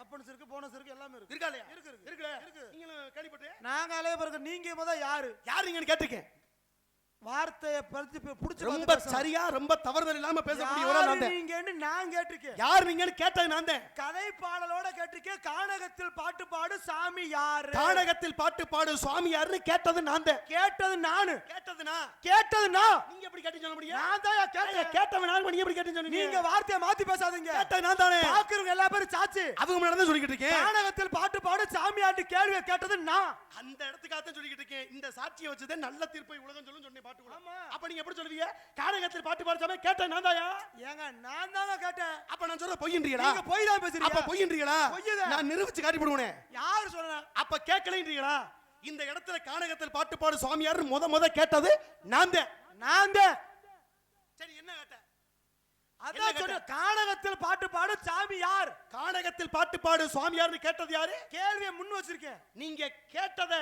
Offence இருக்கு bonus இருக்கு எல்லாமே இருக்கு. இருக்கா இல்லையா? இருக்கு, இருக்கு. இருக்கு. நீங்களும் கேள்விப்பட்டு நாங்க அலைய பிறகு நீங்க முத யாரு? யார் நீங்கன்னு கேட்டிருக்கேன். வார்த்தையை புடிச்சு ரொம்ப. சரியா ரொம்ப தவறுதல் இல்லாம பேசக்கூடிய நான் தான். நீங்கன்னு நான் கேட்டிருக்கேன். யார் நீங்கன்னு கேட்டது நான் தான். கதை பாடலோட கேட்டிருக்கேன். கானகத்தில் பாட்டு பாடு சாமி யாரு? கானகத்தில் பாட்டு பாடு சுவாமி யாருன்னு கேட்டது நான் தான். கேட்டது நானு. கேட்டது நான். கேட்டது நான் நீங்க எப்படி கேட்டு சொல்ல முடியும்? நான் தான் கேட்டேன். கேட்டவன் நான் நீங்க எப்படி கேட்டு சொன்னீங்க நீங்க வார்த்தையை மாத்தி பேசாதீங்க. கேட்டது நான் தானே. பாக்குறவங்க எல்லா பேரும் சாச்சு. அவங்க முன்னாடி தான் சொல்லிக்கிட்டு இருக்கேன். கானகத்தில் பாட்டு பாடு சாமியாட்டு கேள்வியை கேட்டது நான். அந்த இடத்துக்காக தான் சொல்லிக்கிட்டு இருக்கேன். இந்த சாட்சியை வச்சுதான் நல்ல தீர்ப்பை உலகம் சொல்லும் சொன்னேன். பாட்டு கூட. ஆமா. அப்ப நீங்க எப்படி சொல்லுவீங்க? கானகத்தில் பாட்டு பாடுச்சாம கேட்டேன் நான் தாயா? ஏங்க நான் தாங்க கேட்டேன். அப்ப நான் சொல்ற பொய்யின்றீங்களா நீங்க போய் தான் அப்ப பேசுறீங்க பொய்யின்றீங்களா பொய்யுதான். நான் நிரூபிச்சு காட்டி போடுவேன். யாரு அப்ப கேட்கலன்றீங்களா? இந்த இடத்துல கானகத்தில் பாட்டு பாடு சுவாமியார் முத முத கேட்டது நான் தான். நான் தான். சரி என்ன கேட்ட? அதான்? சொன்ன கானகத்தில் பாட்டு பாடு சாமி யார்? கானகத்தில் பாட்டு பாடு சுவாமியார்னு கேட்டது யாரு? கேள்வியை முன் வச்சிருக்கேன். நீங்க கேட்டத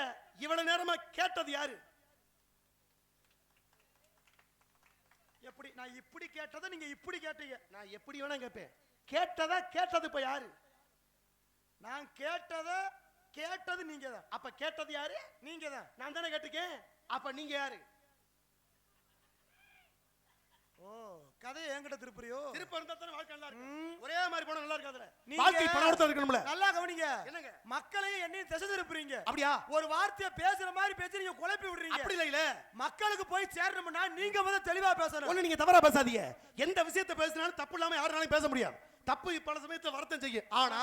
இவ்வளவு நேரமா கேட்டது யாரு? எப்படி நான் இப்படி கேட்டதை நீங்க இப்படி கேட்டீங்க. நான் எப்படி வேணா கேட்பேன். கேட்டதா கேட்டது இப்ப யாரு? நான் கேட்டதை கேட்டது நீங்க தான் அப்ப கேட்டது யாரு? நீங்க தான் நான் தானே கேட்டுக்கேன் அப்ப நீங்க யாரு ஓ கதையை என்கிட்ட திருப்புறியோ? திருப்ப இருந்தா தானே வாழ்க்கை நல்லா இருக்கும். ஒரே மாதிரி போனா நல்லா இருக்காதுல. வாழ்க்கை கொடுத்தா இருக்கணும்ல நல்லா கவனிங்க. என்னங்க? மக்களையும் என்னையும் திசை திருப்புறீங்க. அப்படியா? ஒரு வார்த்தையை பேசுற மாதிரி பேசி நீங்க குழப்பி விடுறீங்க. அப்படி இல்ல மக்களுக்கு போய் சேரணும்னா நீங்க வந்து தெளிவா பேசணும். ஒண்ணு நீங்க தவறா பேசாதீங்க. எந்த விஷயத்தை பேசினாலும் தப்பு இல்லாம யாருனாலும் பேச முடியாது. தப்பு பல சமயத்துல வருத்தம் செய்யும். ஆனா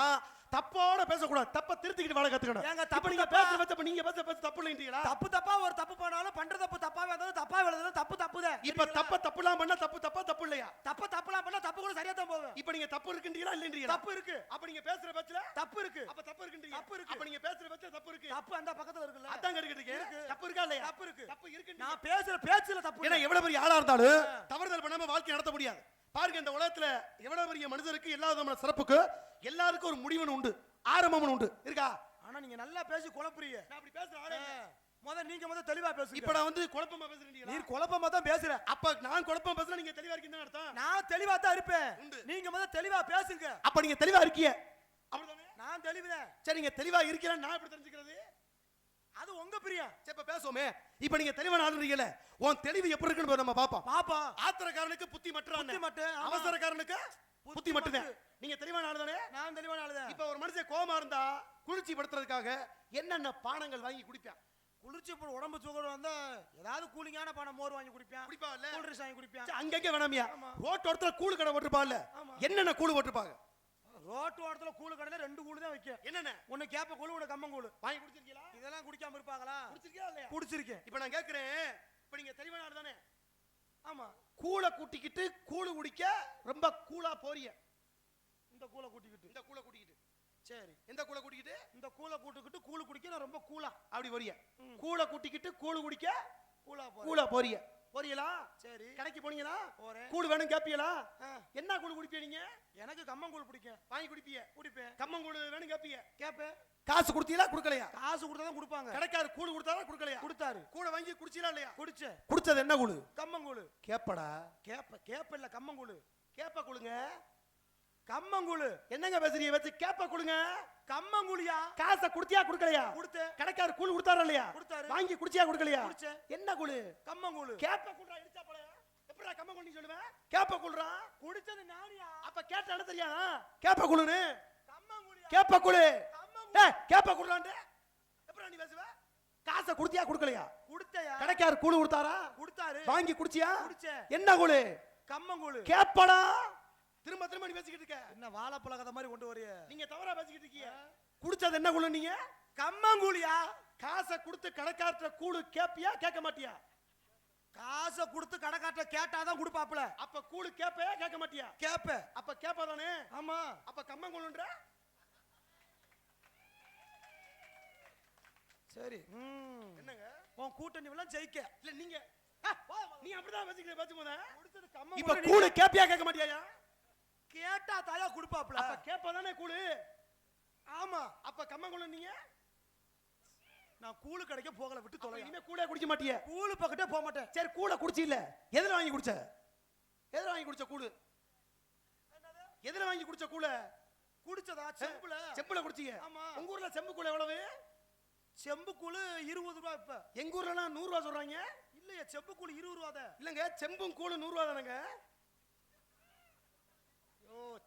தப்போட பேசக்கூடாது. தப்ப திருத்திக்கிட்டு வாழ கத்துக்கணும். ஏங்க, தப்பு தப்பு நீங்க தப்பா- பேசுற பச்ச நீங்க பேச பேச தப்பு இல்லைன்றீங்களா தப்பு தப்பா ஒரு தப்பு பண்ணாலும் பண்ற தப்பு தப்பாவே இருந்தாலும் தப்பா எழுதுறது தப்பு தப்புதான். இப்ப தப்ப தப்பு இல்லாம பண்ணா தப்பு தப்பா தப்பு இல்லையா? தப்பு தப்புலாம் பண்ணா தப்பு கூட சரியா தான் போகும். இப்ப நீங்க தப்பு இருக்குன்றீங்களா இல்லன்றீங்களா தப்பு இருக்கு. அப்ப நீங்க பேசுற பட்சல தப்பு இருக்கு. அப்ப தப்பு இருக்குன்றீங்க. தப்பு இருக்கு. அப்ப நீங்க பேசுற பட்சல தப்பு இருக்கு. தப்பு அந்த பக்கத்துல இருக்குல்ல? அதான் கேட்டுக்கிட்டு இருக்கு. தப்பு இருக்கா இல்லையா? தப்பு இருக்கு. தப்பு இருக்கு நான் பேசுற பேச்சுல தப்பு ஏன்னா. எவ்வளவு பெரிய ஆளா இருந்தாலும் தவறுதல் பண்ணாம வாழ்க்கை நடத்த முடியாது. பாருங்க இந்த உலகத்துல எவ்வளவு பெரிய மனிதருக்கு எல்லா விதமான சிறப்புக்கு எல்லாருக்கும் ஒரு முடிவுன்னு உண்டு ஆரம்பம்னு உண்டு. இருக்கா? ஆனா நீங்க நல்லா பேசி குழப்புறீங்க. நான் அப்படி பேசுற ஆளே இல்ல. முத நீங்க முத தெளிவா பேசுங்க. இப்ப நான் வந்து குழப்பமா பேசுறீங்களா? நீர் குழப்பமா தான் பேசுற அப்ப நான் குழப்பமா பேசுனா நீங்க தெளிவா இருக்கீங்கன்னு அர்த்தம்? நான் தெளிவா தான் இருப்பேன். உண்டு. நீங்க முத தெளிவா பேசுங்க. அப்ப நீங்க தெளிவா இருக்கீங்க அப்படிதானே? நான் தெளிவுதான். சரி நீங்க தெளிவா இருக்கீங்களா நான் எப்படி தெரிஞ்சுக்கிறது? அது உங்க பிரியம் சரி இப்ப பேசுவோமே. இப்ப நீங்க தெளிவா ஆளுறீங்கல்ல உன் தெளிவு எப்படி இருக்குன்னு நம்ம பாப்போம். பாப்பா. ஆத்திரக்காரனுக்கு புத்தி மட்டும் மட்டும். அவசரக்காரனுக்கு புத்தி மட்டும்தான் மட்டும். நீங்க தெளிவான ஆளு தானே? நான் தெளிவான ஆளுதான் இப்ப ஒரு மனுஷன் கோமா இருந்தா குளிர்ச்சி படுத்துறதுக்காக என்னென்ன பானங்கள் வாங்கி குடிப்பான்? குளிர்ச்சி போட உடம்பு சுகர் வந்தா ஏதாவது கூலிங்கான பானம் மோர் வாங்கி குடிப்பேன். குடிப்பான்ல. கூல் ட்ரிங்க்ஸ் வாங்கி குடிப்பேன். அங்கங்க வேணாமியா? ஆமா. ரோட்டு ஒருத்தர கூழு கடை போட்டுருப்பான்ல ஆமா. என்னென்ன கூழு போட்டுருப்பாங்க ரோட்டு ஓரத்துல கூழு கடையில ரெண்டு கூழு தான் வைக்க என்னென்ன? ஒண்ணு கேப்ப கூழு ஒண்ணு கம்மங்கூழு. வாங்கி குடிச்சிருக்கீங்களா? இதெல்லாம் குடிக்காம இருப்பாங்களா? குடிச்சிருக்கியா இல்லையா? குடிச்சிருக்கேன். இப்ப நான் கேக்குறேன். இப்ப நீங்க தெளிவான தானே ஆமா. கூளை கூட்டிக்கிட்டு கூழு குடிக்க ரொம்ப கூலா போறிய இந்த கூலை கூட்டிக்கிட்டு. இந்த கூளை கூட்டிக்கிட்டு. சரி எந்த கூளை கூட்டிக்கிட்டு? இந்த கூலை கூட்டுக்கிட்டு கூழு குடிக்க நான் ரொம்ப கூலா அப்படி ம். கூளை கூட்டிக்கிட்டு கூழு குடிக்க கூலா கூலா போறிய போறீங்களா? சரி. கடைக்கு போனீங்களா? போறேன். கூழு வேணும் கேப்பீங்களா? என்ன கூழு குடிப்பீங்க நீங்க? எனக்கு கம்மங்கூழ் பிடிக்கும். வாங்கி குடிப்பீங்க குடிப்பேன். கம்மங்கூழு வேணும் கேப்பீங்க. கேப்பேன். காசு கொடுத்தீங்களா? கொடுக்கலையா? காசு கொடுத்தா தான் கொடுப்பாங்க. கடைக்காரு கூழு கொடுத்தாரா? கொடுக்கலையா? கொடுத்தாரு. கூட வாங்கி குடிச்சீங்களா இல்லையா? குடிச்சேன். குடிச்சது என்ன கூழு? கம்மங்கூழு கேப்படா? கேப்ப கேப்ப இல்ல கம்மங்கூழு கேப்ப குழுங்க. கம்மங்கூழு. என்னங்க பேசுறீங்க? வச்சு கேப்ப குடுங்க. கம்மங்கூழியா? காசை குடுத்தியா கொடுக்கலையா? கொடுத்தேன். கடைக்காரு கூழு கொடுத்தாரா இல்லையா? கொடுத்தாரு. வாங்கி குடிச்சியா கொடுக்கலையா. என்ன கூழு? கம்மங்கூழு. கேப்ப குடுறா இடிச்சா போல. எப்படா கம்ம கொண்டு சொல்லுவேன் கேப்ப குடுறா குடிச்சது நானியா அப்ப கேட்ட இடம் தெரியாதா கேப்ப குழுன்னு. கேப்ப குழு. கம்மங்கூழு. கேப்ப குடுறான்ட்டு எப்படா நீ பேசுவ? காசை குடுத்தியா கொடுக்கலையா? கொடுத்தையா? கடைக்காரு கூழு கொடுத்தாரா? கொடுத்தாரு. வாங்கி குடிச்சியா. என்ன கூழு? கம்மங்கூழு. கேப்படா. திரும்ப திரும்ப நீ பேசிக்கிட்டு இருக்க. என்ன வாழைப்பழ கதை மாதிரி கொண்டு வரிய? நீங்க தவறா பேசிக்கிட்டு இருக்கீங்க. குடிச்சது என்ன கூழு நீங்க? கம்மங்கூழியா? காசை கொடுத்து கடைக்காரற்ற கூழு கேப்பியா கேட்க மாட்டியா? காசை கொடுத்து கடைக்காட்ட கேட்டாதான் கொடுப்பாப்ல அப்ப கூழு கேப்பையா கேட்க மாட்டியா? கேப்ப. அப்ப கேப்பா தானே ஆமா. அப்ப கம்மங்கூழுன்ற? சரி. என்னங்க? உன் கூட்டணி எல்லாம் ஜெயிக்க. இல்ல நீங்க. நீ அப்படிதான் பேசிக்கிற பேசும் போத கொடுத்தது இப்ப கூழு கேப்பியா கேட்க மாட்டியா கேட்டா தாயா கொடுப்பாப்ல. அப்ப கேப்பா தானே கூழு? ஆமா. அப்ப கம்மங்கூழு நீங்க நான் கூழு கடைக்க போகல விட்டு தொலை இனிமே கூழே குடிக்க மாட்டிய? கூழு பக்கத்தே போக மாட்டேன். சரி கூழை குடிச்சு இல்ல. எதுல வாங்கி குடிச்ச? எதுல வாங்கி குடிச்ச கூழு? எதுல வாங்கி குடிச்ச கூழ? குடிச்சதா? செம்புல. செம்புல குடிச்சீங்க. ஆமா. உங்க ஊர்ல செம்பு கூழ் எவ்வளவு? செம்பு கூழு இருபது ரூபா இப்ப. எங்க ஊர்ல நூறு ரூபா சொல்றாங்க? இல்லையே செம்பு கூழு இருபது ரூபா தான். இல்லங்க செம்பும் கூழ் நூறு ரூபா தானங்க?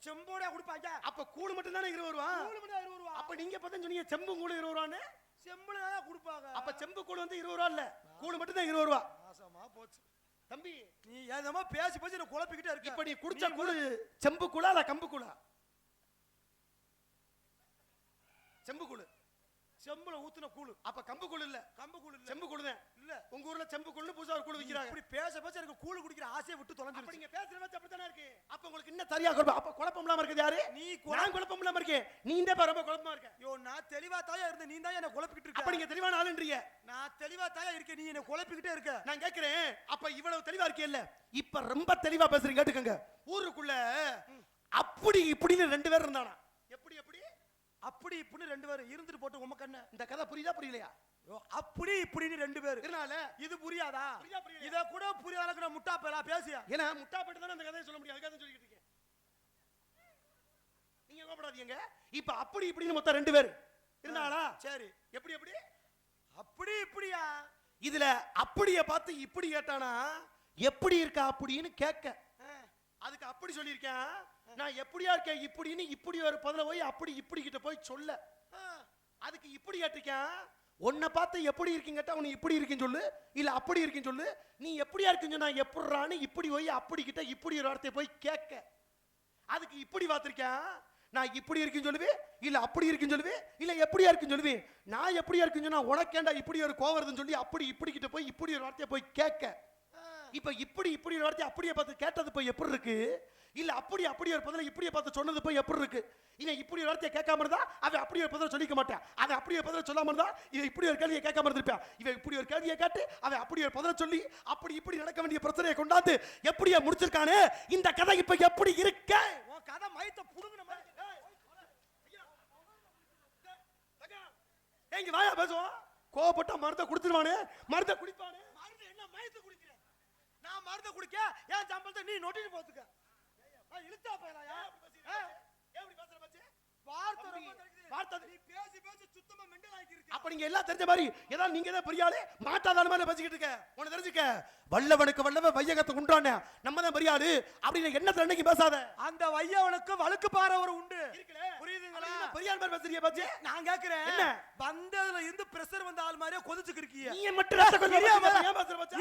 செம்போட குடிப்பாங்க அப்ப கூழ் மட்டும் தானே இருபது ரூபா கூழு மட்டும் இருபது ரூபா அப்ப நீங்க பார்த்தா சொன்னீங்க செம்பும் கூழ் இருபது ரூபான்னு செம்புல தான் கொடுப்பாங்க. அப்ப செம்பு கூழ் வந்து இருபது ரூபா இல்ல கூழ் மட்டும் தான் இருபது ரூபா நாசமா போச்சு. தம்பி நீ ஏதமா பேசி பேசி என்ன குழப்பிக்கிட்டே இருக்க. இப்ப நீ குடிச்ச கூழ் செம்பு கூழா இல்ல கம்பு கூழா? செம்பு கூழ். செம்புல ஊத்துன கூழு. அப்ப கம்பு கூழ் இல்ல. கம்பு கூழு செம்பு கூழ் தான் இல்ல. உங்க ஊர்ல செம்பு கூழ் புதுசா ஒரு கூழ் விக்கிறாங்க. இப்படி பேச பேச எனக்கு கூழு குடிக்கிற ஆசையை விட்டு தொலைஞ்சிருச்சு. நீங்க பேசுற வச்சு அப்படித்தானே இருக்கு? அப்ப உங்களுக்கு இன்னும் சரியா குழப்பம். அப்ப குழப்பம் இல்லாம இருக்குது யாரு? நீ நான் குழப்பம் இல்லாம இருக்கேன். நீ இந்த பாரு ரொம்ப குழப்பமா இருக்க. யோ நான் தெளிவா தாயா இருந்த நீ தான் என்ன குழப்பிக்கிட்டு அப்ப இருக்க நீங்க தெளிவான ஆளுன்றீங்க. நான் தெளிவா தாயா இருக்கேன். நீ என்ன குழப்பிக்கிட்டே இருக்க. நான் கேக்குறேன். அப்ப இவ்வளவு தெளிவா இருக்கேல்ல இப்ப ரொம்ப தெளிவா பேசுறீங்க. கேட்டுக்கங்க. ஊருக்குள்ள அப்படி இப்படின்னு ரெண்டு பேர் இருந்தானா? எப்படி எப்படி? அப்படி இப்படின்னு ரெண்டு பேரும் இருந்துட்டு போட்டு உமக்கு என்ன? இந்த கதை புரியுதா புரியலையா? அப்படி இப்படின்னு ரெண்டு பேரு. இதனால இது புரியாதா? இத கூட புரியாத நான் முட்டா பேலா பேசியா? ஏன்னா முட்டாப்பட்டு தானே அந்த கதையை சொல்ல முடியும். அதுக்காக தான் சொல்லிக்கிட்டு இருக்கேன். நீங்க கோபப்படாதீங்க. இப்ப அப்படி இப்படின்னு மொத்தம் ரெண்டு பேர். இருந்தாளா? சரி. எப்படி எப்படி? அப்படி இப்படியா? இதுல அப்படிய பார்த்து இப்படி கேட்டானா எப்படி இருக்கா அப்படின்னு கேட்க. அதுக்கு அப்படி சொல்லியிருக்கேன். நான் எப்படியா இருக்கேன் இப்படின்னு இப்படி ஒரு பதில போய் அப்படி இப்படி கிட்ட போய் சொல்ல. அதுக்கு இப்படி கேட்டிருக்கேன். உன்னை பார்த்து எப்படி இருக்கீங்க கேட்டால் உனக்கு இப்படி இருக்குன்னு சொல்லு. இல்லை அப்படி இருக்குன்னு சொல்லு. நீ எப்படியா இருக்குன்னு சொன்னா எப்படிறான்னு இப்படி போய் அப்படி கிட்ட இப்படி ஒரு வார்த்தையை போய் கேட்க. அதுக்கு இப்படி பார்த்துருக்கேன் நான் இப்படி இருக்குன்னு சொல்லுவேன். இல்லை அப்படி இருக்குன்னு சொல்லுவேன். இல்லை எப்படியா இருக்குன்னு சொல்லுவேன். நான் எப்படியா இருக்குன்னு சொன்னா உனக்கேண்டா இப்படி ஒரு கோவம் வருதுன்னு சொல்லி அப்படி இப்படி கிட்ட போய் இப்படி ஒரு வார்த்தையை போய் கேட்க. இப்ப இப்படி இப்படி ஒரு வார்த்தை அப்படியே பார்த்து கேட்டது போய் எப்படி இருக்கு? இல்ல அப்படி அப்படி ஒரு பதில இப்படியே பார்த்து சொன்னது போய் எப்படி இருக்கு? இவன் இப்படி ஒரு வார்த்தையை கேட்காம இருந்தா அவன் அப்படி ஒரு பதில சொல்லிக்க மாட்டான் அவன் அப்படி ஒரு பதில சொல்லாம இருந்தா இவன் இப்படி ஒரு கேள்வியை கேட்காம இருந்திருப்பான் இவன் இப்படி ஒரு கேள்வியை கேட்டு அவன் அப்படி ஒரு பதில சொல்லி அப்படி இப்படி நடக்க வேண்டிய பிரச்சனையை கொண்டாந்து எப்படியா முடிச்சிருக்கானே இந்த கதை இப்ப எப்படி இருக்க? கதை மயத்தை புடுங்கின மாதிரி ஏங்க வாயா பேசுவோம். கோவப்பட்டா மருந்தை குடுத்துருவானே மருந்தை குடிப்பானே. மருந்து என்ன மயத்தை குடிக்கிற? நான் மருந்து குடிக்க ஏன் சம்பளத்தை நீ நொட்டிட்டு போத்துக்க. இழுத்தா போயலாயா தெரிக்குது. வார்த்தை நீ பேசி பேசி சுத்தமா மெண்டல் ஆக்கிருக்க அப்ப நீங்க எல்லாம் தெரிஞ்ச மாதிரி ஏதாவது நீங்க தான் பெரிய ஆளு மாட்டாதான மாதிரி பேசிக்கிட்டு இருக்க. உன தெரிஞ்சுக்க. வல்லவனுக்கு வல்லவன் வையகத்தை உண்டானே. நம்ம தான் பெரிய ஆளு அப்படின்னு எண்ணத்துல என்னைக்கு பேசாத? அந்த வையவனுக்கு வழுக்கு பாறவர் உண்டு. இருக்குல்ல? புரியுதுங்களா? அப்ப என்ன பெரிய ஆள் மாதிரி பேசுறீங்க பாச்சு? நான் கேக்குறேன். என்ன? வந்ததுல இருந்து பிரஷர் வந்த ஆள் மாதிரியே கொதிச்சுக்கு இருக்கீங்க நீ மட்டும். ஏன் பேசுற பாச்சு?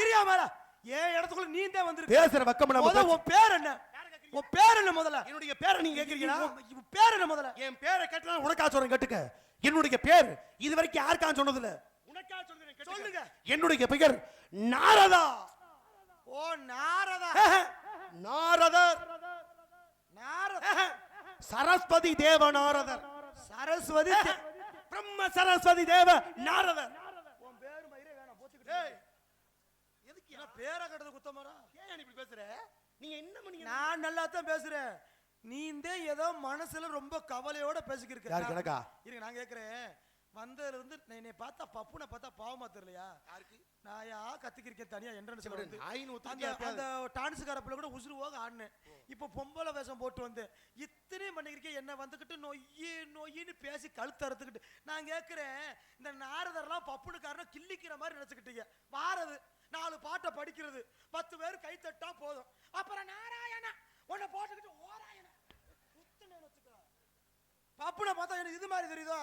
ஏன் இடத்துக்குள்ள நீ தான் வந்திருக்க? பேசுற முதல்ல பேசு. உன் பேர் என்ன? உன் பேர் என்ன முதல்ல? என்னுடைய பேரை நீங்க கேக்குறீங்களா உன் பேர் என்ன முதல்ல? என் பேரை கேட்டா உனக்கா சொல்றேன் கேட்டுக்க. என்னுடைய பேர் இது வரைக்கும் யாருக்கா சொன்னது இல்ல உனக்கா சொல்றேன். சொல்லுங்க. என்னுடைய பெயர் நாரதா. ஓ நாரதா. நாரதர். நாரதா. சரஸ்வதி தேவ நாரதர். சரஸ்வதி பிரம்ம சரஸ்வதி தேவ நாரதர். உன் பேரு மயிரே வேணாம் போச்சுக்கிட்டு பேரை கட்டது குத்தமாரா ஏன் நீ இப்படி பேசுற? நீங்க என்ன பண்ணீங்க நான் நல்லா தான் பேசுறேன். நீ இந்த ஏதோ மனசுல ரொம்ப கவலையோட பேசிக்கிருக்க. எனக்கா? இருங்க நான் கேக்குறேன். வந்ததுல இருந்து நான் என்னை பார்த்தா பப்புனை பார்த்தா பாவமா தெரியலையா? யாருக்கு? நான் யா கத்திக்கிருக்கேன் தனியா என்ட்ரன்ஸ் வந்து நாயின்னு அந்த அந்த டான்ஸுக்கார பிள்ளை கூட உசுறு போக ஆடினேன் இப்போ பொம்பளை வேஷம் போட்டு வந்தேன் இத்தனையும் பண்ணிக்கிறேன் என்ன வந்துக்கிட்டு நொய்யி நொய்யின்னு பேசி கழுத்து அறுத்துக்கிட்டு. நான் கேட்குறேன் இந்த நாரதர்லாம் பப்புனுக்காரன கிள்ளிக்கிற மாதிரி நினச்சிக்கிட்டீங்க. வாரது. நாலு பாட்டை படிக்கிறது. பத்து பேர் கை தட்டா போதும். அப்புறம் நாராயணா. உன்னை போட்டுக்கிட்டு ஓராயணா. பப்புல வச்சுக்கோ. பார்த்தா எனக்கு இது மாதிரி தெரியுதோ?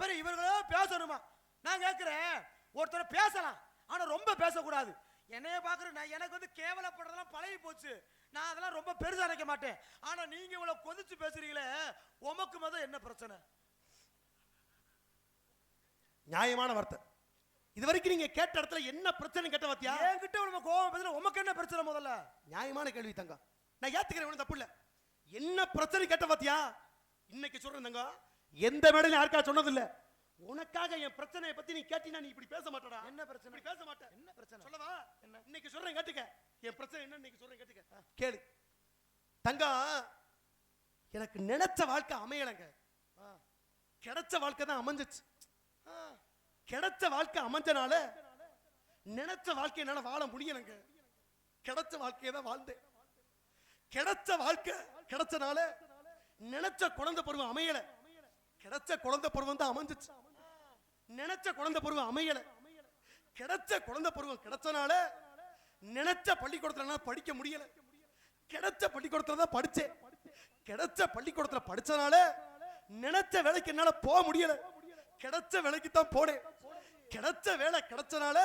பெரிய இவர்களோ பேசணுமா? நான் கேட்குறேன் ஒருத்தரை பேசலாம். ஆனா ரொம்ப பேசக்கூடாது. என்னைய பார்க்குற நான் எனக்கு வந்து கேவலப்படுறதெல்லாம் பழகி போச்சு. நான் அதெல்லாம் ரொம்ப பெருசாக நினைக்க மாட்டேன். ஆனா நீங்க இவ்வளவு கொதிச்சு பேசுறீங்களே உமக்கு மதம் என்ன பிரச்சனை? நியாயமான வார்த்தை. இது வரைக்கும் நீங்க கேட்ட இடத்துல என்ன பிரச்சனை கேட்ட பாத்தியா? என்கிட்ட நம்ம கோவம் பேசுற உமக்கு என்ன பிரச்சனை முதல்ல? நியாயமான கேள்வி தங்கம். நான் ஏத்துக்கிறேன் ஒண்ணும் தப்பு இல்ல. என்ன பிரச்சனை கேட்ட பாத்தியா? இன்னைக்கு சொல்றேன் தங்கம். எந்த மேடையிலும் யாருக்கா சொன்னது இல்ல உனக்காக என் பிரச்சனையை பத்தி நீ கேட்டினா நீ இப்படி பேச மாட்டடா. என்ன பிரச்சனை? இப்படி பேச மாட்டேன் என்ன பிரச்சனை? சொல்லவா? என்ன? இன்னைக்கு சொல்றேன் கேட்டுக்க. என் பிரச்சனை என்ன இன்னைக்கு சொல்றேன் கேட்டுக்க. கேளு. தங்கம் எனக்கு நினைச்ச வாழ்க்கை அமையலைங்க. கிடைச்ச வாழ்க்கை தான் அமைஞ்சிச்சு. ஆ. கிடைச்ச வாழ்க்கை அமைஞ்சனால நினைச்ச வாழ்க்கை என்னால வாழ முடியலங்க. கிடைச்ச வாழ்க்கையை தான் வாழ்ந்தேன். கிடைச்ச வாழ்க்கை கிடைச்சனால நினைச்ச குழந்தை பருவம் அமையல. கிடைச்ச குழந்தை பருவம் தான் அமைஞ்சிச்சு. நினைச்ச குழந்தை பருவம் அமையல. கிடைச்ச குழந்தை பருவம் கிடைச்சனால நினைச்ச பள்ளிக்கூடத்துல படிக்க முடியல. கிடைச்ச பள்ளிக்கூடத்துல தான் படிச்சேன். கிடைச்ச பள்ளிக்கூடத்துல படிச்சனால நினைச்ச வேலைக்கு என்னால போக முடியல. கிடைச்ச வேலைக்கு தான் போனேன். கிடைச்ச வேலை கிடைச்சனால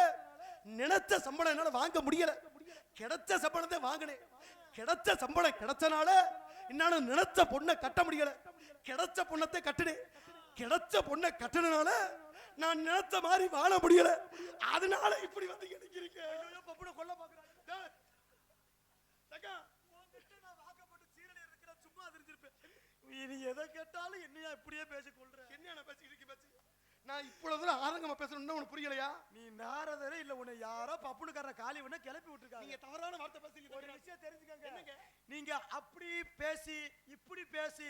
நினைச்ச சம்பளம் என்னால வாங்க முடியல. கிடைச்ச சம்பளத்தை வாங்கினேன். கிடைச்ச சம்பளம் கிடைச்சனால என்னால நினைச்ச பொண்ணை கட்ட முடியல. கிடைச்ச பொண்ணத்தை கட்டுனேன். கிடைச்ச பொண்ணை கட்டுனனால நான் நினைச்ச மாதிரி வாழ முடியல. அதனால இப்படி வந்து கிடைக்கிறீங்க பப்புன கொல்ல பாக்குறேன். சீரடி சும்மா தெரிஞ்சிருப்பேன் நீ எதை கேட்டாலும் என்னையா இப்படியே பேசிக்கொள்ற? கொள்ற என்ன பேசிக்கிட்டு பேச்சு நான் இவ்வளவு ஆதங்கமா பேசணும்னு உனக்கு புரியலையா? நீ நாரதரே இல்ல உன்னை யாரோ பப்புனுக்கார காலி வேணா கிளப்பி விட்டுருக்காங்க. நீங்க தவறான வார்த்தை பேசுறீங்க. ஒரு விஷயம் தெரிஞ்சுக்கங்க? நீங்க அப்படி பேசி இப்படி பேசி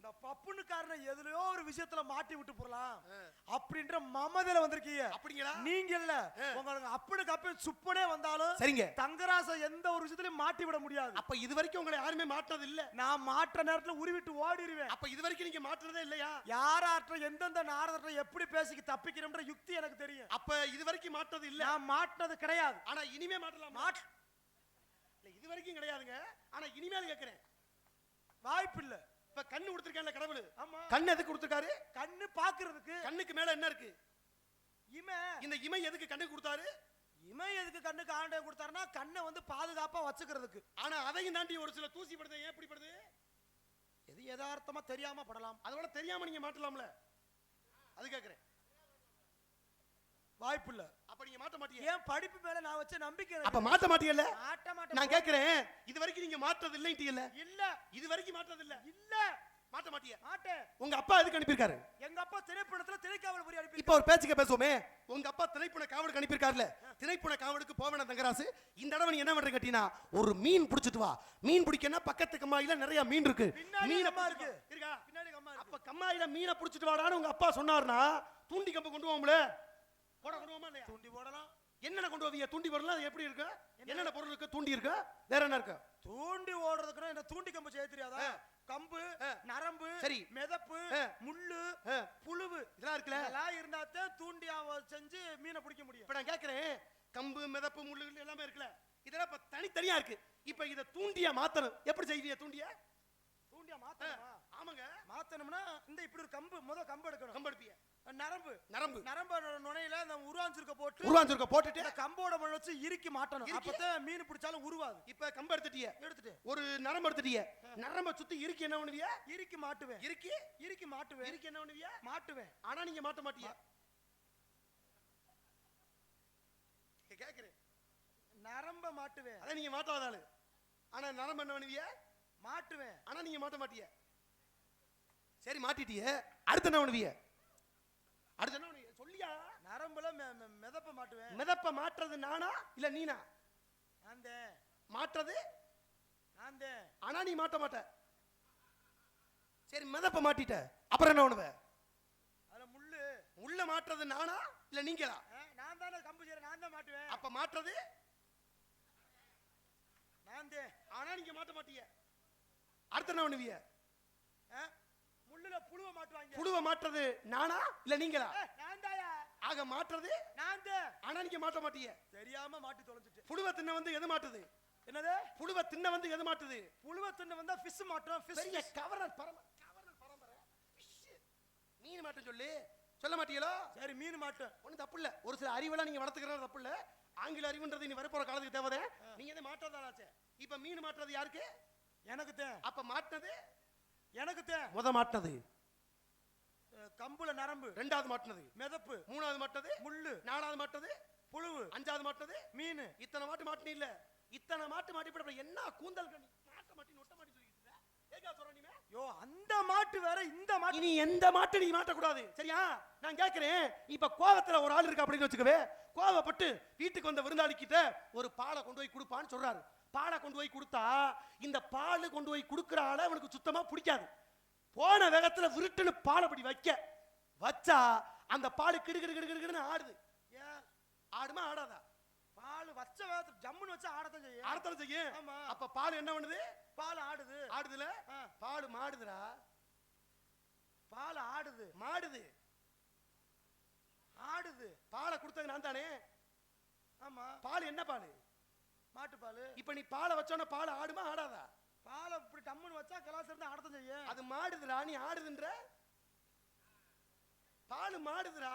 இந்த பப்புனுக்காரனை எதுலயோ ஒரு விஷயத்துல மாட்டி விட்டு போறலாம். அப்படின்ற மமதில வந்திருக்கீங்க. அப்படிங்களா? நீங்க இல்ல. உங்களுக்கு அப்பனுக்கு அப்ப சுப்பனே வந்தாலும் சரிங்க. தங்கராச எந்த ஒரு விஷயத்திலயும் மாட்டி விட முடியாது. அப்ப இது வரைக்கும் உங்களை யாருமே மாட்டினது இல்ல. நான் மாற்ற நேரத்துல உருவிட்டு ஓடிடுவேன் அப்ப இது வரைக்கும் நீங்க மாட்டினதே இல்லையா? யாராற்ற எந்தெந்த நாரதற்ற எப்படி பேசி தப்பிக்கிறோம்ன்ற யுக்தி எனக்கு தெரியும். அப்ப இது வரைக்கும் மாட்டது இல்ல. நான் மாட்டினது கிடையாது. ஆனா இனிமே மாட்டலாம்? மாட் இல்ல இது வரைக்கும் கிடையாதுங்க. ஆனா இனிமேல் கேக்குறேன். வாய்ப்பு இல்ல இப்ப கண்ணு கொடுத்திருக்கேன்ல கடவுள். ஆமா. கண்ணு எதுக்கு கொடுத்திருக்காரு? கண்ணு பாக்குறதுக்கு. கண்ணுக்கு மேல என்ன இருக்கு? இமை. இந்த இமை எதுக்கு கண்ணுக்கு கொடுத்தாரு? இமை எதுக்கு கண்ணுக்கு ஆண்டவன் கொடுத்தாருன்னா கண்ணை வந்து பாதுகாப்பா வச்சுக்கிறதுக்கு. ஆனா அதையும் தாண்டி ஒரு சில தூசி படுது ஏன் இப்படி படுது? எது யதார்த்தமா தெரியாம படலாம். அதோட தெரியாம நீங்க மாட்டலாம்ல. அது கேக்குறேன். வாய்ப்பு இல்ல அப்ப நீங்க மாட்ட மாட்டீங்க? ஏன் படிப்பு மேல நான் வச்ச நம்பிக்கை அப்ப. மாட்ட மாட்டீங்கல்ல? மாட்ட மாட்டேன் நான் கேக்குறேன் இது வரைக்கும் நீங்க மாட்டது இல்லைன்ட்டீங்கல்ல இல்ல. இது வரைக்கும் இல்ல இல்ல. மாட்ட மாட்டீங்க மாட்டேன். உங்க அப்பா எதுக்கு அனுப்பியிருக்காரு? எங்க அப்பா திரைப்படத்துல திரைக்காவல் புரிய அனுப்பி இப்ப ஒரு பேச்சுக்க பேசுவோமே. உங்க அப்பா திரைப்புண காவலுக்கு அனுப்பியிருக்காருல? திரைப்புண காவலுக்கு போவேன தங்கராசு. இந்த தடவை நீ என்ன பண்ற கேட்டீங்கன்னா ஒரு மீன் பிடிச்சிட்டு வா. மீன் பிடிக்கன்னா பக்கத்து கம்மாயில நிறைய மீன் இருக்கு. மீனை கம்மா பிடிச்சிட்டு இருக்கு. பின்னாடி அம்மா இருக்கு. அப்ப கம்மாயில மீனை பிடிச்சிட்டு வாடான்னு உங்க அப்பா சொன்னாருன்னா தூண்டி கம்பு கொண்டு போவோம்ல. போட கொண்டு போமா இல்லையா? தூண்டி போடலாம். என்னென்ன கொண்டு போவீங்க? தூண்டி போடலாம் அது எப்படி இருக்கு? என்னென்ன பொருள் இருக்கு? தூண்டி இருக்கு. வேற என்ன இருக்கு? தூண்டி ஓடுறதுக்குன்னா என்ன தூண்டி கம்பு செய்ய தெரியாதா. கம்பு. நரம்பு சரி. மிதப்பு. முள்ளு. புழுவு. இதெல்லாம் இருக்குல்ல? இதெல்லாம் இருந்தாத்தான் தூண்டி அவ செஞ்சு மீனை பிடிக்க முடியும். இப்ப நான் கம்பு மிதப்பு முள்ளு எல்லாமே இருக்குல்ல? இதெல்லாம் இப்ப தனித்தனியா இருக்கு. இப்ப இத தூண்டியா மாத்தணும். எப்படி செய்வீங்க தூண்டியா? தூண்டியா மாத்தணுமா? ஆமாங்க. மாத்தணும்னா இந்த இப்படி ஒரு கம்பு முத கம்பு எடுக்கணும். கம்பு எடுப்பீங்க. நரம்பு. நரம்பு. நரம்பு நுனையில அந்த உருவாஞ்சிருக்க போட்டு உருவாஞ்சிருக்க போட்டுட்டு கம்போட மண் வச்சு இறுக்கி மாட்டணும்? அப்பதான் மீன் பிடிச்சாலும் உருவாது. இப்ப கம்பு எடுத்துட்டீங்க எடுத்துட்டு ஒரு நரம்பு எடுத்துட்டீங்க நரம்ப சுத்தி இறுக்கி என்ன பண்ணுவீங்க இறுக்கி மாட்டுவேன். இறுக்கி? இறுக்கி மாட்டுவேன். இறுக்கி என்ன பண்ணுவீங்க மாட்டுவேன். ஆனா நீங்க மாட்ட மாட்டீங்க கேக்குறேன். நரம்ப மாட்டுவேன். அதான் நீங்க மாட்டாத ஆளு. ஆனா நரம்பு என்ன பண்ணுவீங்க மாட்டுவேன். ஆனா நீங்க மாட்ட மாட்டீங்க சரி மாட்டிட்டீங்க அடுத்து என்ன பண்ணுவீங்க அடுத்து என்ன சொல்லியா? நரம்புல மிதப்ப மாட்டுவேன். மிதப்ப மாட்டுறது நானா இல்ல நீனா? அந்த மாட்டுறது? அந்த ஆனா நீ மாட்ட மாட்ட. சரி மிதப்ப மாட்டிட்ட. அப்புறம் என்ன பண்ணுவ? அதுல முள்ளு. உள்ள மாட்டுறது நானா இல்ல நீங்களா? நான் தானே கம்பு செய்யறேன் நான் தான் மாட்டுவேன். அப்ப மாட்டுறது? நான் ஆனா நீங்க மாட்ட மாட்டீங்க. அடுத்து என்ன பண்ணுவீங்க புழுவ மாட்டுவாங்க. புழுவ மாட்டுறது நானா இல்ல நீங்களா? ஆக மாட்டுறது நான் ஆனா நீங்க மாட்ட மாட்டீங்க. தெரியாம மாட்டி தொலைஞ்சிட்டு. புழுவ தின்ன வந்து எது மாட்டுது? என்னது? புழுவ தின்ன வந்து எது மாட்டுது? புழுவ தின்னு வந்தா ஃபிஷ் மாட்டோம் ஃபிஷ் பெரிய கவர்னர் பரம கவர்னர் பரம்பரை. மீன் மாட்ட சொல்லு. சொல்ல மாட்டீங்களோ? சரி மீன் மாட்டோம் ஒண்ணும் தப்பு இல்ல. ஒரு சில அறிவெல்லாம் நீங்க வளர்த்துக்கிறது தப்பு இல்ல. ஆங்கில அறிவுன்றது இனி வரப்போற காலத்துக்கு தேவை நீங்க எதை மாட்டாதாச்சே இப்ப மீன் மாட்டுறது யாருக்கு? எனக்கு அப்ப மாட்டினது எனக்கு முத மாட்டினது. கம்புல நரம்பு. ரெண்டாவது மாட்டினது. மிதப்பு. மூணாவது மாட்டினது. முள்ளு. நாலாவது மாட்டினது. புழுவு. அஞ்சாவது மாட்டினது. மீன். இத்தனை மாட்டு மாட்டினி இல்ல. இத்தனை மாட்டு மாட்டி என்ன கூந்தல் கண்ணி? மாட்ட மாட்டி நொட்ட மாட்டி நீ யோ அந்த மாட்டு வேற இந்த மாட்டு இனி எந்த மாட்டு நீ மாட்டக்கூடாது? சரியா? நான் கேட்கிறேன் இப்ப கோவத்துல ஒரு ஆள் இருக்கு அப்படின்னு வச்சுக்கவே கோவப்பட்டு வீட்டுக்கு வந்த விருந்தாளிக்கிட்ட ஒரு பாலை கொண்டு போய் கொடுப்பான்னு சொல்றாரு. பாலை கொண்டு போய் கொடுத்தா இந்த பால் கொண்டு போய் கொடுக்குற ஆளை அவனுக்கு சுத்தமா பிடிக்காது. போன வேகத்துல விருட்டுன்னு பாலை அப்படி வைக்க வச்சா அந்த பால் கிடு கிடு கிடு கிடு கிடுன்னு ஆடுது. ஏன்? ஆடுமா ஆடாதா? பால் வச்ச வேகத்துல ஜம்முன்னு வச்சு ஆடத்தான் செய்யும். ஆடத்தால செய்யும். ஆமா. அப்ப பால் என்ன பண்ணுது? பால் ஆடுது. ஆடுதுல. பால் மாடுதுடா. பால் ஆடுது. மாடுது. ஆடுது. பாலை கொடுத்தது நான் தானே? ஆமா. பால் என்ன பால்? மாட்டுப்பால். இப்ப நீ பாலை வச்சோன்னா பால் ஆடுமா ஆடாதா? பாலை இப்படி டம்முன்னு வச்சா கிளாஸ் இருந்து ஆடத்தான் செய்யும். அது மாடுதுடா நீ ஆடுதுன்ற? பால் மாடுதுடா?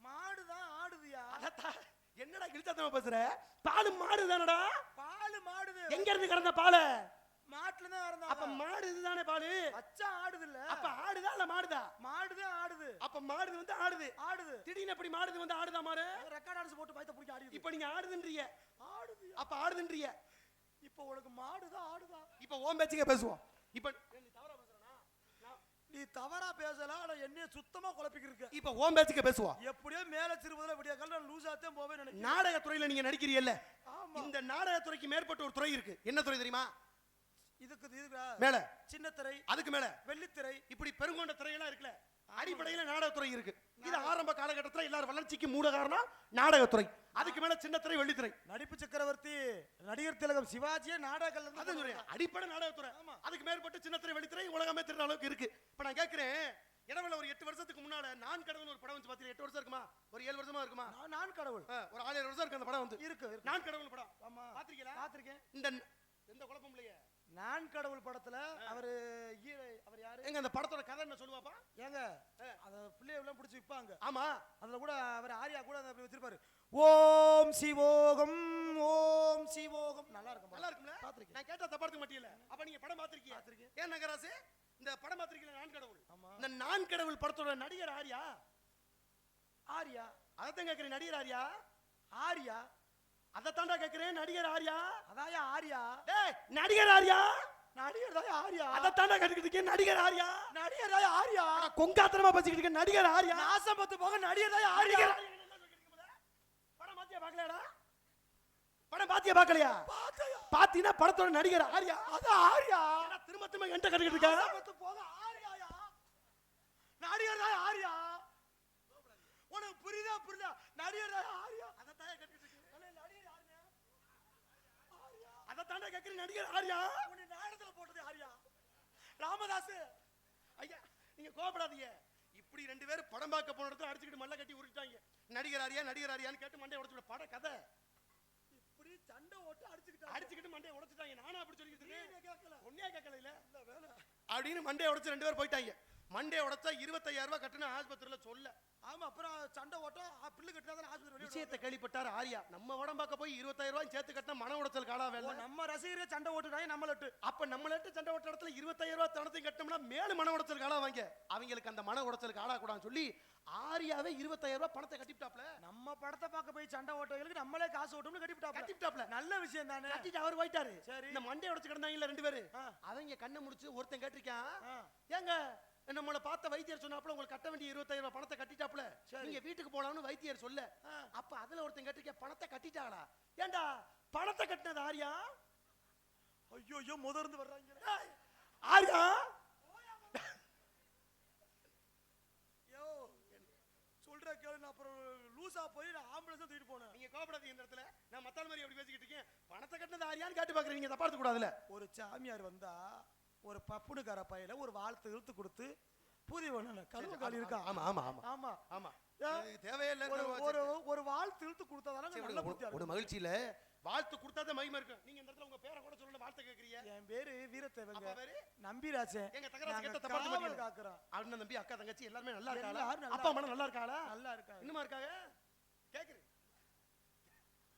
மாடுதான் ஆடுதுயா? அதத்தா என்னடா கிழிச்சாத்தமா பேசுற? பால் மாடுதானடா? பால் மாடுது. எங்க இருந்து கிடந்த பால்? மாட்டுல தான் அப்ப இருந்தாங்க மாடு இதுதானே பால்? வச்சா ஆடுது இல்ல அப்ப ஆடுதா இல்ல மாடுதா? மாடுதான் ஆடுது. அப்ப மாடு வந்து ஆடுது. ஆடுது. திடீர்னு எப்படி மாடுது வந்து ஆடுதா மாடு? ரெக்கார்ட் அடிச்சு போட்டு பயத்த பிடிக்க ஆடிது இப்ப நீங்க ஆடுதுன்றீங்க. ஆடுது அப்ப ஆடுதுன்றீங்க இப்போ உனக்கு மாடுதான் ஆடுதா? இப்ப ஓம் பேச்சுங்க பேசுவோம். இப்ப நீ தவறா பேசலாம் ஆனா என்னைய சுத்தமா குழப்பிக்கிட்டு இருக்க இப்ப ஓம் பேச்சுக்க பேசுவோம். எப்படியோ மேல திரும்புதல விடிய கால நான் லூசாத்தே போவேன் நினைக்கிறேன். நாடகத்துறையில நீங்க நடிக்கிறீல்ல இந்த நாடகத்துறைக்கு மேற்பட்ட ஒரு துறை இருக்கு. என்ன துறை தெரியுமா? இதுக்கு இதுக்கா மேல. சின்ன திரை அதுக்கு மேல. வெள்ளித்திரை. இப்படி பெருங்கொண்ட துறையெல்லாம் இருக்குல்ல அடிப்படையில நாடகத்துறை இருக்கு. இது ஆரம்ப காலகட்டத்துல எல்லாரும் வளர்ச்சிக்கு மூல காரணம் நாடகத்துறை. அதுக்கு மேல சின்ன துறை வெள்ளித்துறை. நடிப்பு சக்கரவர்த்தி நடிகர் திலகம் சிவாஜியே நாடகங்கள் அதான் சொல்றேன் அடிப்படை நாடகத்துறை. அதுக்கு மேற்பட்ட சின்ன திரை வெள்ளித்துறை உலகமே தெரிஞ்ச அளவுக்கு இருக்கு. இப்ப நான் கேட்கிறேன் இடவெளில ஒரு எட்டு வருஷத்துக்கு முன்னால நான் கடவுள் ஒரு படம் வந்து பாத்தீங்க எட்டு வருஷம் இருக்குமா? ஒரு ஏழு வருஷமா இருக்குமா? நான் கடவுள். ஒரு ஆயிரம் வருஷம் இருக்கு அந்த படம் வந்து. இருக்கு இருக்கு. நான் கடவுள் படம். ஆமா. பாத்திருக்கீங்களா? பாத்திருக்கேன். இந்த எந்த குழப்பம் இல்லையே. நான் கடவுள் படத்துல அவரு அவர் யாரு? எங்க அந்த படத்தோட கதை என்ன சொல்லுவாப்பா? ஏங்க அத பிள்ளைய எல்லாம் பிடிச்சி விப்பாங்க. ஆமா. அதுல கூட அவர் ஆரியா கூட அதை வச்சிருப்பாரு. ஓம் சிவோகம் ஓம் சிவோகம். நல்லா இருக்கும் நல்லா இருக்கும்ல? பாத்திருக்கேன் நான் கேட்டா தப்பா இருக்க மாட்டீல அப்ப நீங்க படம் பாத்திருக்கீங்க பாத்திருக்கேன். ஏன் நகராசு? இந்த படம் பாத்திருக்கீங்க நான் கடவுள்? ஆமா. இந்த நான் கடவுள் படத்தோட நடிகர் ஆரியா? ஆரியா? அதைத்தான் கேட்கிறேன் நடிகர் ஆரியா? ஆரியா? அதைத்தாண்டா கேட்கிறேன் நடிகர் ஆரியா? அதாயா ஆரியா. டேய் நடிகர் ஆரியா? நடிகர் தான் ஆரியா. அதைத்தாண்டா கேட்டுக்கிட்டு நடிகர் ஆரியா? நடிகர் தான் ஆரியா. கொங்காத்தனமா பேசிக்கிட்டு இருக்க நடிகர் ஆரியா? நாசம் பத்து போக நடிகர் தான் ஆரியா? படம் பாத்தியா பார்க்கலையாடா படம் பாத்தியா பார்க்கலையா பாத்தையா. பாத்தீங்கன்னா படத்தோட நடிகர் ஆரியா. அது ஆரியா. திரும்ப திரும்ப என்கிட்ட கட்டிக்கிட்டு இருக்க? பத்து போக ஆரியாயா நடிகர் தான் ஆரியா. உனக்கு புரியுதா புரியுதா? நடிகர் தான் ஆரியா அதைத்தான் கேட்டுக்கிட்டு இருக்கேன் அண்ணே, நடிகர் யாருங்க ஆரியா அதைத்தாண்டா கேட்கிறேன் நடிகர் ஆரியா. உன்னை நாடகத்துல போட்டது ஆரியா. ராமதாஸ் ஐயா நீங்க கோபப்படாதீங்க இப்படி ரெண்டு பேரும் படம் பார்க்க போன இடத்துல அடிச்சுக்கிட்டு மல்ல கட்டி உருட்டாங்க நடிகர் ஆரியா நடிகர் ஆரியான்னு கேட்டு மண்டையை உடைச்சு பட கதை. இப்படி சண்டை ஓட்டு அடிச்சுக்கிட்டாங்க அடிச்சுக்கிட்டு மண்டையை உடைச்சிட்டாங்க. நானும் அப்படி இருக்கேன். கேட்கல. ஒன்னே கேட்கல இல்ல. இல்ல வேலை. அப்படின்னு மண்டையை உடைச்சு ரெண்டு பேரும் போயிட்டாங்க. மண்டையை உடைச்சா இருபத்தையாயிரம் ரூபாய் கட்டுன ஆஸ்பத்திரியில சொல்ல. ஆமா அப்புறம் சண்டை ஓட்டம் பில்லு கட்டினா தான் ஆஸ்பத்திரி விஷயத்தை கேள்விப்பட்டார் ஆரியா. நம்ம உடம்பு பார்க்க போய் இருபத்தாயிரம் ரூபாய் சேர்த்து கட்டின மன உடைச்சல் காலா ஓ, வேலை நம்ம ரசிகரே சண்டை ஓட்டுறாங்க நம்மளட்டு அப்ப நம்மளட்டு சண்டை ஓட்ட இடத்துல இருபத்தாயிரம் ரூபாய் தனத்தையும் கட்டோம்னா மேலும் மன உடைச்சல் காலா வாங்க. அவங்களுக்கு அந்த மன உடைச்சல் காலா கூடாதுன்னு சொல்லி ஆரியாவே இருபத்தாயிரம் ரூபாய் பணத்தை கட்டிவிட்டாப்ல. நம்ம படத்தை பார்க்க போய் சண்டை ஓட்டவங்களுக்கு நம்மளே காசு ஓட்டோம்னு கட்டிவிட்டாப்ல. கட்டிவிட்டாப்ல. நல்ல விஷயம் தானே. கட்டிட்டு அவர் போயிட்டாரு. சரி. இந்த மண்டையை உடைச்சு கிடந்தாங்கல்ல ரெண்டு பேரு. அவங்க கண்ணை முடிச்சு ஒருத்தன் கேட்டிருக்கான். ஏங்க நம்மள பார்த்த வைத்தியர் சொன்னாப்புல உங்களுக்கு கட்ட வேண்டிய இருபத்தாயிரம் ரூபாய் பணத்தை கட்டிட்டாப்புல. நீங்க வீட்டுக்கு போலாம்னு வைத்தியர் சொல்ல. அப்ப அதுல ஒருத்தன் கேட்டிருக்கேன் பணத்தை கட்டிட்டாளா? ஏண்டா பணத்தை கட்டினது ஆரியா? ஐயோ ஐயோ முதர்ந்து வர்றாங்க ஆரியா? சொல்ற கேளு நான் அப்புறம் லூசா போய் நான் ஆம்புலன்ஸ் தூக்கிட்டு போனேன். நீங்க கோபப்படாதீங்க இந்த இடத்துல. நான் மத்தாள் மாதிரி அப்படி பேசிக்கிட்டு இருக்கேன்? பணத்தை கட்டினது ஆரியான்னு கேட்டு பாக்குறீங்க தப்பா கூடாதுல. ஒரு சாமியார் வந்தா ஒரு பப்புனுக்கார பையில ஒரு வாழ்த்து இழுத்து கொடுத்து புதிய ஒண்ணு கழுவு காலி இருக்கா? ஆமா ஆமா ஆமா. ஆமா. ஆமா. ஏ, இது தேவையே இல்லை ஒரு ஒரு வாழ்த்து இழுத்து கொடுத்தாதானே சரி, நல்ல ஒரு-. மகிழ்ச்சியில. வாழ்த்து கொடுத்தாதான் மகிமை இருக்கும். நீங்க இந்த இடத்துல உங்க பேரை கூட சொல்லணும் வாழ்த்து கேக்குறீங்க. என் பேரு வீரத்தேவங்க. நம்பிராஜன் எங்க நாங்க கேட்ட தப்பா மாட்டீங்க. காக்குறோம். அண்ணன் தம்பி அக்கா தங்கச்சி எல்லாருமே நல்லா இருக்காளா? அப்பா அம்மா நல்லா இருக்காளா? நல்லா இருக்காங்க. இன்னுமா இருக்காங்க? கேக்குறேன்.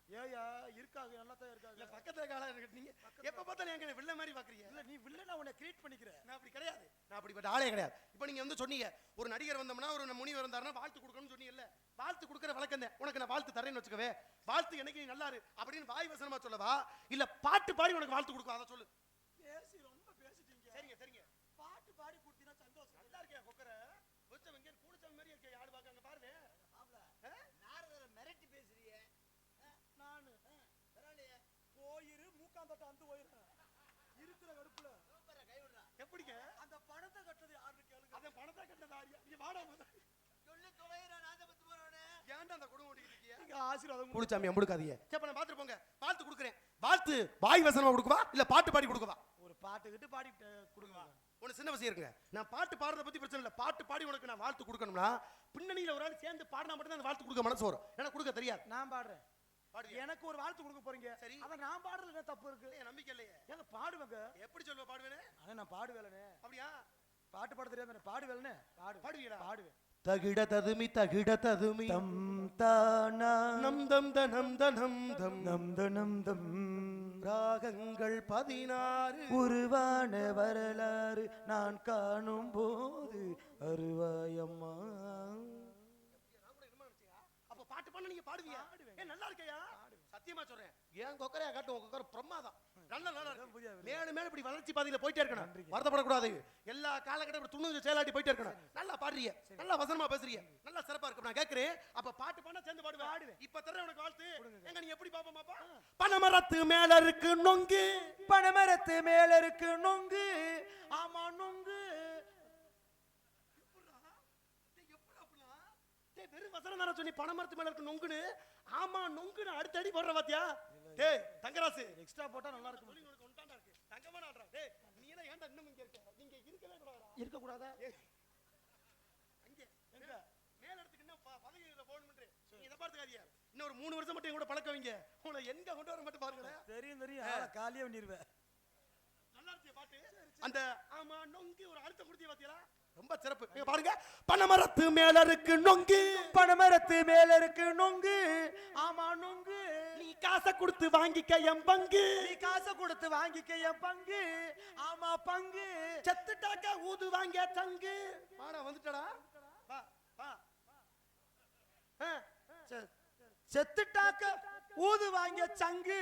ஏயா இருக்காங்க நல்லா தான் இருக்காங்க இல்ல பக்கத்துல இருக்காளா எனக்கு நீங்க எப்ப பார்த்தாலும் எங்க வில்ல மாதிரி பாக்குறீங்க. இல்ல நீ வில்லனா உன்னை கிரியேட் பண்ணிக்கிற. நான் அப்படி கிடையாது. நான் அப்படிப்பட்ட ஆளே கிடையாது. இப்போ நீங்க வந்து சொன்னீங்க ஒரு நடிகர் வந்தோம்னா ஒரு முனிவர் வந்தாருன்னா வாழ்த்து கொடுக்கணும்னு சொன்னீங்கல்ல. வாழ்த்து கொடுக்குற வழக்கம் உனக்கு நான் வாழ்த்து தரேன்னு வச்சுக்கவே வாழ்த்து எனக்கு நீ நல்லா இரு அப்படின்னு வாய் வசனமா சொல்லவா? இல்ல பாட்டு பாடி உனக்கு வாழ்த்து கொடுக்கும் அதை சொல்லு பேசி ரொம்ப பேசிட்டீங்க சரிங்க சரிங்க பாட்டு பாடி கொடுத்தீங்கன்னா சந்தோஷம் நல்லா இருக்கே கொக்கர கொஞ்சம் வெங்க கூடிச்சவன் மாதிரி இருக்கே ஆடு பாக்க அங்க பாருங்க நாரதரை மிரட்டி பேசுறிய நானு போயிரு மூக்காந்தட்ட அந்து போயிரு இருக்கிற கடுப்புல சூப்பரா கை விடுறா எப்படிங்க அந்த பணத்தை கட்டது யாருன்னு கேளுங்க அத பணத்தை கட்டதா நீ வாடா முத. சொல்லி தொலைகிற நாத பத்து போறவனே ஏன்டா அந்த குடும்பம் ஓட்டிக்கிட்டு இருக்கிய நீங்க ஆசீர்வாதம் கொடுங்க. குடிச்சாமி முடுக்காதீங்க சரி அப்ப நான் பாத்துட்டு போங்க. வாழ்த்து கொடுக்குறேன். வாழ்த்து வாய் வசனமா கொடுக்கவா? இல்ல பாட்டு பாடி கொடுக்கவா? ஒரு பாடிட்டு கொடுங்க. ஒன்று சின்ன விஷயம் இருக்குங்க நான் பாட்டு பாடுறத பத்தி பிரச்சனை இல்லை. பாட்டு பாடி உனக்கு நான் வாழ்த்து கொடுக்கணும்னா பின்னணியில ஒரு ஆள் சேர்ந்து பாடினா மட்டும் தான் அந்த வாழ்த்து கொடுக்க மனசு வரும். எனக்கு கொடுக்க தெரியாது. நான் பாடுறேன்? எனக்கு ஒரு வாழ்த்து கொடுக்க போறீங்க. சரி. அத நான் பாடுறதுல தப்பு இருக்கு? என் நம்பிக்கை இல்லையே. ஏங்க பாடுவேங்க. எப்படி சொல்லுவ பாடுவேனே ஆனா நான் பாடுவேலனே அப்படியா? பாட்டு பாட தெரியாத பாடுவேலனே? பாடு பாடுவீங்களா? பாடுவேன். தகிட ததுமி தகிட ததுமி. தம் தானா நம் தம் தனம் தனம் தம். நம் தனம் தம். ராகங்கள் பதினாறு. உருவான வரலாறு நான் காணும் போது அருவாயம்மா. அப்ப பாட்டு பண்ண நீங்க பாடுவீங்க? ஏன் நல்லா இருக்கையா? சத்தியமா சொல்றேன். ஏன் கொக்கரையா காட்டும்? உங்க கொக்கரை பிரமாதம் நல்ல நல்லா மேலும் மேலும் இப்படி வளர்ச்சி பாதையில போயிட்டே இருக்கணும். வருத்தப்படக்கூடாது. எல்லா காலகட்டம் இப்படி துணிஞ்சு செயலாட்டி போயிட்டே இருக்கணும். நல்லா பாடுறீங்க நல்லா வசனமா பேசுறீங்க நல்லா சிறப்பா இருக்கு. நான் கேக்குறேன். அப்ப பாட்டு பண்ண சேர்ந்து பாடுவேன். பாடுவேன். இப்ப தர உனக்கு வாழ்த்து. எங்க நீ எப்படி பாப்பா பாப்பா பனமரத்து மேல இருக்கு நொங்கு. பனைமரத்து மேல இருக்கு நொங்கு. ஆமா நொங்கு டேய், எப்படிடா அப்படிலாம்? டேய், வெறும் வசனம் தானே சொன்னி மேல இருக்கு நொங்குன்னு? ஆமா நொங்குன்னு அடுத்த அடி போடுற பாத்தியா? டேய் தங்கராசு. எக்ஸ்ட்ரா போட்டா நல்லா இருக்கும்? உனக்கு ஒன்றாண்டா இருக்கு. தங்கமான ஆடுறா டேய் நீ எல்லாம் ஏன்டா இன்னும் இங்க இருக்க? நீங்க இருக்கவே கூடாதுடா. இருக்க கூடாதா அங்க எங்க? மேல இடத்துக்கு இன்னும் ப- பதவி இதுல போகணும்ன்றே. நீ இதை பார்த்துக்காதீங்க. இன்னும் ஒரு மூணு வருஷம் மட்டும் கூட பழக்க வைங்க. உங்களை எங்க கொண்டு வர மட்டும் பாருங்களேன் தெரியும் தெரியும். காலியா பண்ணிடுவேன் நல்லா இருந்துச்சு பாட்டு. அந்த ஆமா நொங்கு ஒரு அழுத்தம் கொடுத்தீங்க பாத்தீங்களா ரொம்ப சிறப்பு. நீங்க பாருங்க பனமரத்து மேல இருக்கு நொங்கு. பனைமரத்து மேல இருக்கு நொங்கு. ஆமா நொங்கு. நீ காசை கொடுத்து வாங்கிக்க என் பங்கு. நீ காசை கொடுத்து வாங்கிக்க என் பங்கு. ஆமா பங்கு. செத்துட்டாக்கா ஊது வாங்கிய தங்கு வாடா வந்துட்டடா. வா வா. செத்துட்டாக்க ஊது வாங்கிய சங்கு.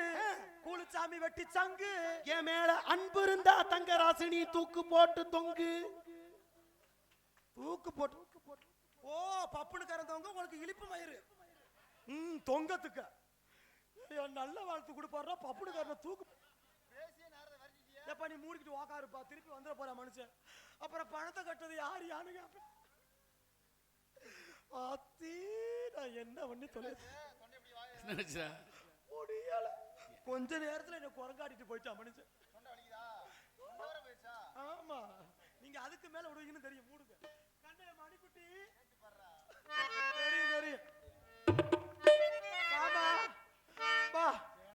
கூலிச்சாமி வெட்டி சங்கு. என் மேல அன்பு இருந்தா தங்க ராசினி தூக்கு போட்டு தொங்கு. தூக்கு போட்டு ஓ பப்புனு கறந்தவங்க உங்களுக்கு இழிப்பு மயிறு. ம் தொங்கத்துக்க. நல்ல வாழ்த்து கொடுப்பாருனா பப்புனு கறந்த தூக்கு. எப்ப நீ மூடிக்கிட்டு உக்காருப்பா திருப்பி வந்துட போற மனுஷன். அப்புறம் பணத்தை கட்டது யார் யானு கேப்பேன் ஆத்தி நான் என்ன பண்ணி தொலை முடியல. கொஞ்ச நேரத்துல என்ன குரங்காட்டிட்டு போயிட்டான் மனுஷன். ஆமா. நீங்க அதுக்கு மேல விடுவீங்கன்னு தெரியும். தெரியும் தெரியும்